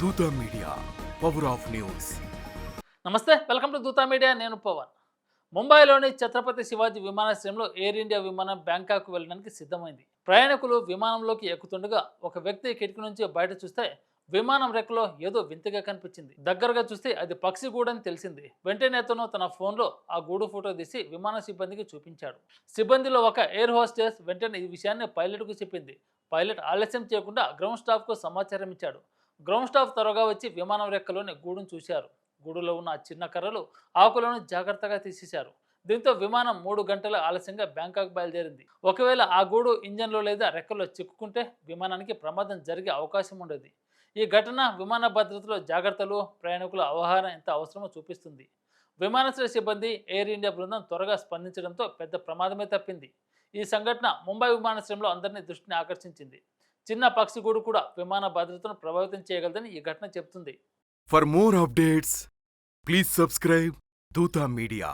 Dootha media power of news. నమస్తే welcome to Dootha media నేను పవన్. ముంబైలోని ఛత్రపతి శివాజీ విమానాశ్రయంలో ఎయిర్ ఇండియా విమానం బ్యాంకాక్ వెళ్ళడానికి సిద్ధమైంది. ప్రయాణికులు విమానంలోకి ఎక్కుతుండగా ఒక వ్యక్తి కిటికీ నుంచి బయట చూస్తే విమానం రెక్కలో ఏదో వింతగా కనిపించింది. దగ్గరగా చూస్తే అది పక్షి గూడని తెలిసింది. వెంటనే అతను తన ఫోన్లో ఆ గూడు ఫోటో తీసి విమాన సిబ్బందికి చూపించాడు. సిబ్బందిలో ఒక ఎయిర్ హోస్టెస్ వెంటనే ఈ విషయాన్ని పైలట్కు చెప్పింది. పైలట్ ఆలస్యం చేయకుండా గ్రౌండ్ స్టాఫ్కు సమాచారం ఇచ్చాడు. గ్రౌండ్ స్టాఫ్ త్వరగా వచ్చి విమానం రెక్కలోని గూడును చూశారు. గూడులో ఉన్న చిన్న కర్రలు ఆకులను జాగ్రత్తగా తీసేశారు. దీంతో విమానం మూడు గంటల ఆలస్యంగా బ్యాంకాక్ బయలుదేరింది. ఒకవేళ ఆ గూడు ఇంజన్లో లేదా రెక్కల్లో చిక్కుకుంటే విమానానికి ప్రమాదం జరిగే అవకాశం ఉండేది. ఈ ఘటన విమాన భద్రతలో జాగ్రత్తలు ప్రయాణికుల అవగాహన ఎంత అవసరమో చూపిస్తుంది. విమానాశ్రయ సిబ్బంది ఎయిర్ ఇండియా బృందం త్వరగా స్పందించడంతో పెద్ద ప్రమాదమే తప్పింది. ఈ సంఘటన ముంబై విమానాశ్రయంలో అందరినీ దృష్టిని ఆకర్షించింది. చిన్న పక్షి గూడు కూడా విమాన భద్రతను ప్రభావితం చేయగలదని ఈ ఘటన చెబుతుంది. For more updates please subscribe Dootha media